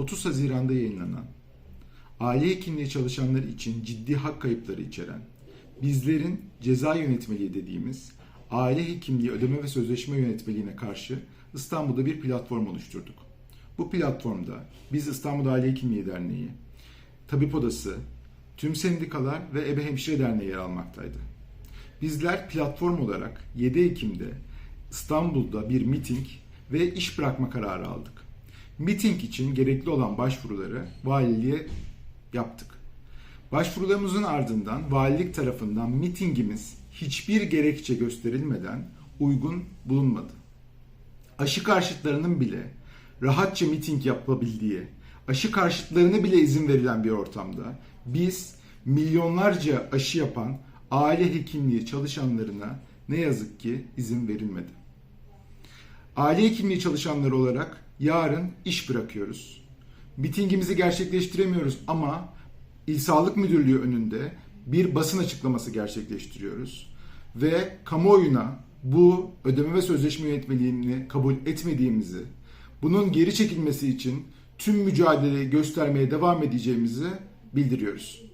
30 Haziran'da yayınlanan, aile hekimliği çalışanları için ciddi hak kayıpları içeren, bizlerin ceza yönetmeliği dediğimiz aile hekimliği ödeme ve sözleşme yönetmeliğine karşı İstanbul'da bir platform oluşturduk. Bu platformda biz İstanbul Aile Hekimliği Derneği, Tabip Odası, tüm sendikalar ve Ebe Hemşire Derneği yer almaktaydı. Bizler platform olarak 7 Ekim'de İstanbul'da bir miting ve iş bırakma kararı aldık. Miting için gerekli olan başvuruları valiliğe yaptık. Başvurularımızın ardından valilik tarafından mitingimiz hiçbir gerekçe gösterilmeden uygun bulunmadı. Aşı karşıtlarının bile rahatça miting yapabildiği, aşı karşıtlarına bile izin verilen bir ortamda biz milyonlarca aşı yapan aile hekimliği çalışanlarına ne yazık ki izin verilmedi. Aile hekimliği çalışanları olarak yarın iş bırakıyoruz. Mitingimizi gerçekleştiremiyoruz ama İl Sağlık Müdürlüğü önünde bir basın açıklaması gerçekleştiriyoruz. Ve kamuoyuna bu ödeme ve sözleşme yönetmeliğini kabul etmediğimizi, bunun geri çekilmesi için tüm mücadeleyi göstermeye devam edeceğimizi bildiriyoruz.